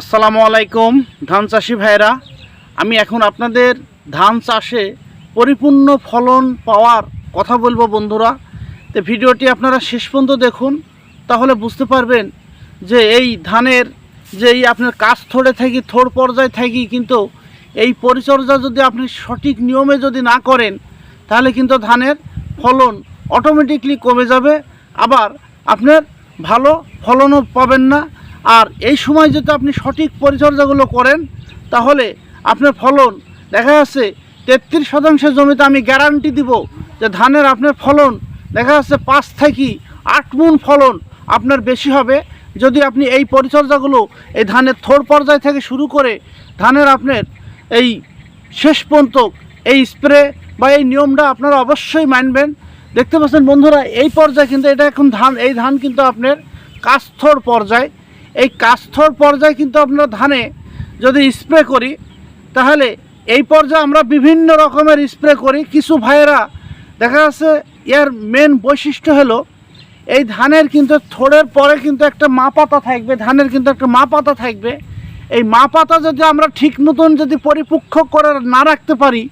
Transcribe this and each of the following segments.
আসসালামু আলাইকুম, ধান চাষি ভাইরা। আমি এখন আপনাদের ধান চাষে পরিপূর্ণ ফলন পাওয়ার কথা বলব বন্ধুরা। তো ভিডিওটি আপনারা শেষ পর্যন্ত দেখুন, তাহলে বুঝতে পারবেন যে এই ধানের যে এই আপনার কাজ থোড়ে থাকি, থোড় পর্যায়ে থাকি, কিন্তু এই পরিচর্যা যদি আপনি সঠিক নিয়মে যদি না করেন, তাহলে কিন্তু ধানের ফলন অটোমেটিকলি কমে যাবে। আবার আপনার ভালো ফলনও পাবেন না। আর এই সময় যদি আপনি সঠিক পরিচর্যাগুলো করেন, তাহলে আপনার ফলন, দেখা যাচ্ছে তেত্রিশ শতাংশের জমিতে আমি গ্যারান্টি দিব যে ধানের আপনার ফলন, দেখা যাচ্ছে পাঁচ থেকে আট মুন ফলন আপনার বেশি হবে। যদি আপনি এই পরিচর্যাগুলো এই ধানের থোড় পর্যায় থেকে শুরু করে ধানের আপনার এই শেষ পর্যন্ত এই স্প্রে বা এই নিয়মটা আপনারা অবশ্যই মানবেন। দেখতে পাচ্ছেন বন্ধুরা, এই পর্যায়ে কিন্তু এটা এখন ধান, এই ধান কিন্তু আপনার কাস্থর পর্যায়। এই কাস্থর পর্যায়ে কিন্তু আপনার ধানে যদি স্প্রে করি, তাহলে এই পর্যায়ে আমরা বিভিন্ন রকমের স্প্রে করি। কিছু ভাইয়েরা দেখা যাচ্ছে এর মেন বৈশিষ্ট্য হলো, এই ধানের কিন্তু থোড়ের পরে কিন্তু একটা মা পাতা থাকবে, ধানের কিন্তু একটা মা পাতা থাকবে। এই মা পাতা যদি আমরা ঠিক মতন যদি পরিপক্ষ করে না রাখতে পারি,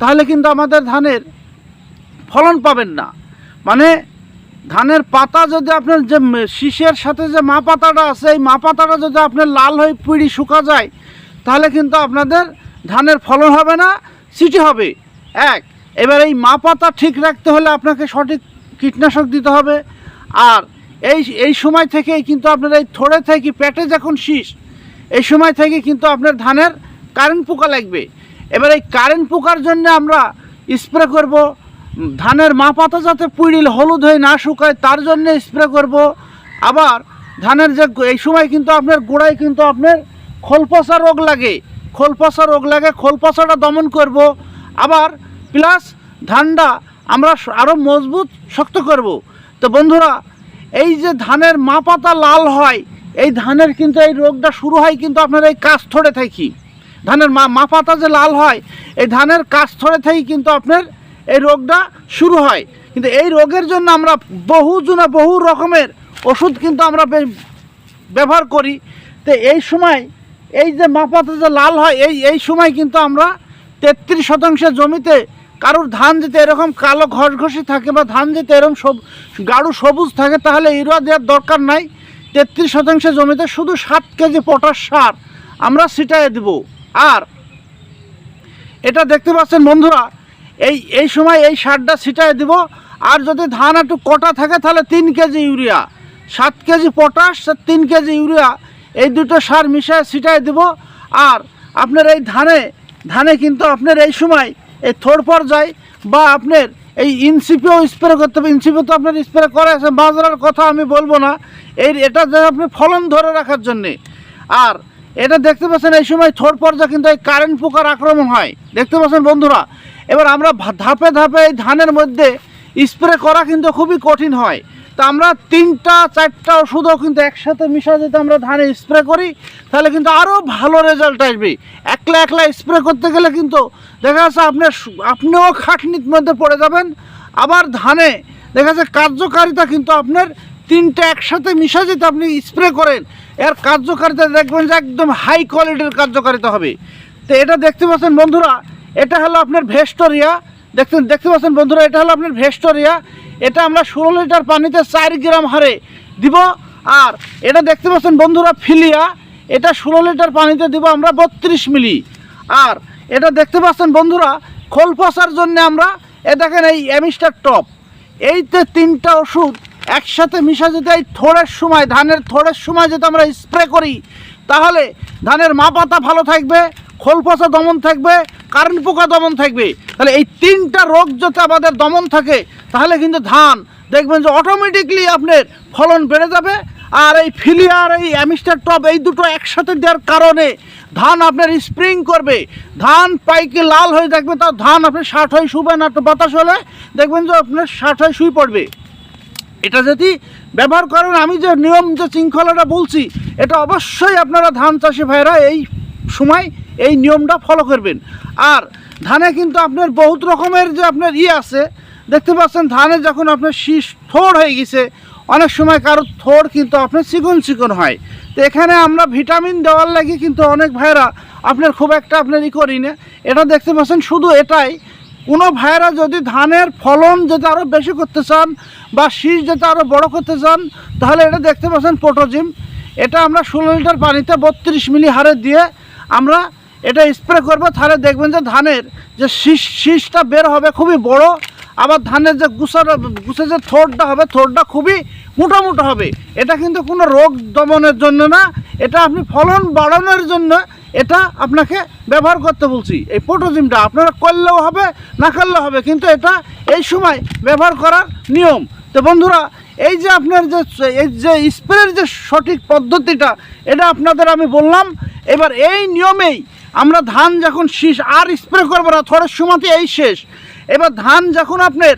তাহলে কিন্তু আমাদের ধানের ফলন পাবেন না। মানে ধানের পাতা যদি আপনার যে শীষের সাথে যে মা পাতাটা আছে, এই মা পাতাটা যদি আপনার লাল হয়ে পিড়ি শুকা যায়, তাহলে কিন্তু আপনাদের ধানের ফলন হবে না, সিটি হবে। এক, এবার এই মা পাতা ঠিক রাখতে হলে আপনাকে সঠিক কীটনাশক দিতে হবে। আর এই এই সময় থেকেই কিন্তু আপনার এই থোড়ে থেকে পেটে যখন শীষ, এই সময় থেকে কিন্তু আপনার ধানের কারেন্ট পোকা লাগবে। এবার এই কারেন্ট পোকার জন্য আমরা স্প্রে করব ধানের মা পাতা যাতে পুড়িল, হলুদ হয়ে না শুকায়, তার জন্য স্প্রে করব। আবার ধানের যে এই সময় কিন্তু আপনার গোড়ায় কিন্তু আপনার খোলপচা রোগ লাগে। খোলপচা রোগ লাগে খোলপচাটা দমন করব। আবার প্লাস ধানটা আমরা আরও মজবুত, শক্ত করব। তো বন্ধুরা, এই যে ধানের মা পাতা লাল হয়, এই ধানের কিন্তু এই রোগটা শুরু হয় কিন্তু আপনার এই কাজ থরে থাকি ধানের মা মা পাতা যে লাল হয়, এই ধানের কাজ থরে থাকি কিন্তু আপনার এই রোগটা শুরু হয়। কিন্তু এই রোগের জন্য আমরা বহু জনা বহু রকমের ওষুধ কিন্তু আমরা ব্যবহার করি। তো এই সময় এই যে মা পাতা যে লাল হয়, এই এই সময় কিন্তু আমরা তেত্রিশ শতাংশের জমিতে কারোর ধান যেতে এরকম কালো ঘষঘষি থাকে বা ধান যেতে এরকম সব গাঢ় সবুজ থাকে, তাহলে ইউরিয়া দেওয়ার দরকার নাই। তেত্রিশ শতাংশের জমিতে শুধু সাত কেজি পটাশ সার আমরা ছিটাই দেব। আর এটা দেখতে পাচ্ছেন বন্ধুরা এই এই সময় এই সারটা ছিটাই দিব। আর যদি ধান একটু কটা থাকে, তাহলে তিন কেজি ইউরিয়া। সাত কেজি পটাশ তিন কেজি ইউরিয়া। এই দুটো সার মিশিয়ে ছিটাই দিব। আর আপনার এই ধানে ধানে কিন্তু আপনার এই সময় এই থোড় পর্যায় বা আপনার এই ইনসিপিও স্প্রে করতে হবে। ইনসিপি তো আপনার স্প্রে করে আছে, বাজারের কথা আমি বলব না। এই এটা যে আপনি ফলন ধরে রাখার জন্যে। আর এটা দেখতে পাচ্ছেন, এই সময় থোড় পর্যায়ে কিন্তু এই কারেন্ট পোকার আক্রমণ হয়। দেখতে পাচ্ছেন বন্ধুরা এবার আমরা ধাপে ধাপে এই ধানের মধ্যে স্প্রে করা কিন্তু খুবই কঠিন হয়। তা আমরা তিনটা, চারটা ওষুধও কিন্তু একসাথে মিশা যদি আমরা ধানে স্প্রে করি, তাহলে কিন্তু আরও ভালো রেজাল্ট আসবে। একলা একলা স্প্রে করতে গেলে কিন্তু দেখা যাচ্ছে আপনার আপনিও খাটনির মধ্যে পড়ে যাবেন। আবার ধানে দেখা যাচ্ছে কার্যকারিতা কিন্তু আপনার তিনটা একসাথে মিশা যদি আপনি স্প্রে করেন, এর কার্যকারিতা দেখবেন যে একদম হাই কোয়ালিটির কার্যকারিতা হবে। তো এটা দেখতে পাচ্ছেন বন্ধুরা এটা হলো আপনার ভেস্টোরিয়া। দেখছেন দেখতে পাচ্ছেন বন্ধুরা, এটা হলো আপনার ভেস্টোরিয়া। এটা আমরা ষোলো লিটার পানিতে চার গ্রাম হারে দিব। আর এটা দেখতে পাচ্ছেন বন্ধুরা, ফিলিয়া। এটা ষোলো লিটার পানিতে দিব আমরা বত্রিশ মিলি। আর এটা দেখতে পাচ্ছেন বন্ধুরা, খোল পচার জন্য আমরা, এ দেখেন এই অ্যামিস্টার টপ। এই যে তিনটা ওষুধ একসাথে মিশা যদি এই থোড়ের সময়, ধানের থোড়ের সময় যদি আমরা স্প্রে করি, তাহলে ধানের মা পাতা ভালো থাকবে খোল পচা দমন থাকবে, কারেন্ট পোকা দমন থাকবে। তাহলে এই তিনটা রোগ যদি আমাদের দমন থাকে, তাহলে কিন্তু ধান, দেখবেন যে অটোমেটিকলি আপনার ফলন বেড়ে যাবে। আর এই ফিলিয়ার এই অ্যামিস্টার টপ এই দুটো একসাথে দেওয়ার কারণে ধান আপনার স্প্রিং করবে। ধান পাইকে লাল হয়ে থাকবে, তাও ধান আপনার ষাট হয়ে শুবে না বাতাস হলে দেখবেন যে আপনার ষাট হয়ে শুয়ে পড়বে। এটা যদি ব্যবহার করেন, আমি যে নিয়ম, যে শৃঙ্খলাটা বলছি, এটা অবশ্যই আপনারা ধান চাষি ভাইরা এই সময় এই নিয়মটা ফলো করবেন। আর ধানে কিন্তু আপনার বহুত রকমের যে আপনার ই আছে, দেখতে পাচ্ছেন ধানে যখন আপনার শীষ থোড় হয়ে গেছে, অনেক সময় কারও থোড় কিন্তু আপনার চিকন চিকন হয়। তো এখানে আমরা ভিটামিন দেওয়ার লাগে কিন্তু অনেক ভাইরা আপনার খুব একটা আপনার ই করি না। এটা দেখতে পাচ্ছেন শুধু এটাই। কোনো ভাইরা যদি ধানের ফলন যদি আরও বেশি করতে চান বা শীষ যাতে আরও বড় করতে চান, তাহলে এটা দেখতে পাচ্ছেন পোটোজিম এটা আমরা ষোলো লিটার পানিতে বত্রিশ মিলি হারে দিয়ে আমরা এটা স্প্রে করব, তাহলে দেখবেন যে ধানের যে শীষ শীষটা বের হবে খুবই বড়, আবার ধানের যে গুছাটা গুছে যে থোরটা হবে থোরটা খুবই মোটা মোটা হবে। এটা কিন্তু কোনো রোগ দমনের জন্য না, এটা আপনি ফলন বাড়ানোর জন্য এটা আপনাকে ব্যবহার করতে বলছি। এই পোটোজিমটা আপনারা করলেও হবে, না করলেও হবে, কিন্তু এটা এই সময় ব্যবহার করার নিয়ম। তো বন্ধুরা, এই যে আপনার যে এই যে স্প্রের যে সঠিক পদ্ধতিটা, এটা আপনাদের আমি বললাম, এবার এই নিয়মেই আমরা ধান যখন শীষ আর স্প্রে করব না থরের সময়তে এই শেষ। এবার ধান যখন আপনার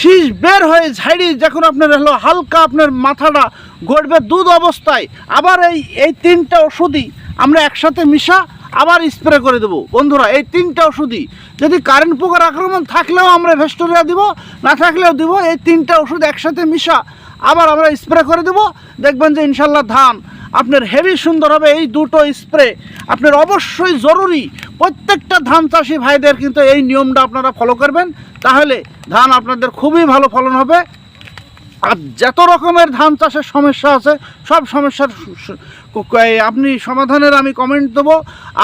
শীষ বের হয়ে ঝাড়ি, যখন আপনার হলো হালকা আপনার মাথাটা গড়বে দুধ অবস্থায়, আবার এই এই তিনটা ওষুধই আমরা একসাথে মিশা আবার স্প্রে করে দেবো। বন্ধুরা, এই তিনটা ওষুধই। যদি কারেন্ট পোকার আক্রমণ থাকলেও আমরা ভেস্টোরিয়া দিব, না থাকলেও দিব, এই তিনটা ওষুধ একসাথে মিশা আবার আমরা স্প্রে করে দেবো। দেখবেন যে ইনশাল্লাহ ধান আপনার হেভি সুন্দর হবে এই দুটো স্প্রে আপনার অবশ্যই জরুরি প্রত্যেকটা ধান চাষি ভাইদের কিন্তু এই নিয়মটা আপনারা ফলো করবেন। তাহলে ধান আপনাদের খুবই ভালো ফলন হবে। আর যত রকমের ধান চাষের সমস্যা আছে, সব সমস্যার আপনি সমাধানের আমি কমেন্ট দেবো।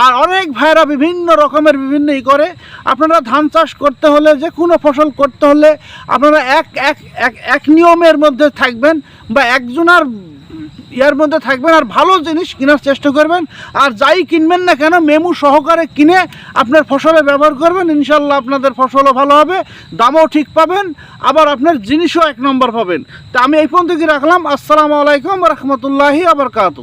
আর অনেক ভাইরা বিভিন্ন রকমের বিভিন্ন ই করে। আপনারা ধান চাষ করতে হলে যে কোনো ফসল করতে হলে আপনারা এক এক এক নিয়মের মধ্যে থাকবেন বা একজনার ইয়ার মধ্যে থাকবেন আর ভালো জিনিস কেনার চেষ্টা করবেন। আর যাই কিনবেন না কেন, মেমু সহকারে কিনে আপনার ফসলে ব্যবহার করবেন। ইনশাল্লাহ আপনাদের ফসলও ভালো হবে, দামও ঠিক পাবেন, আবার আপনার জিনিসও এক নম্বর পাবেন। তা আমি এই পর্যন্ত কি রাখলাম? আসসালামু আলাইকুম রহমতুল্লাহি আবরকাত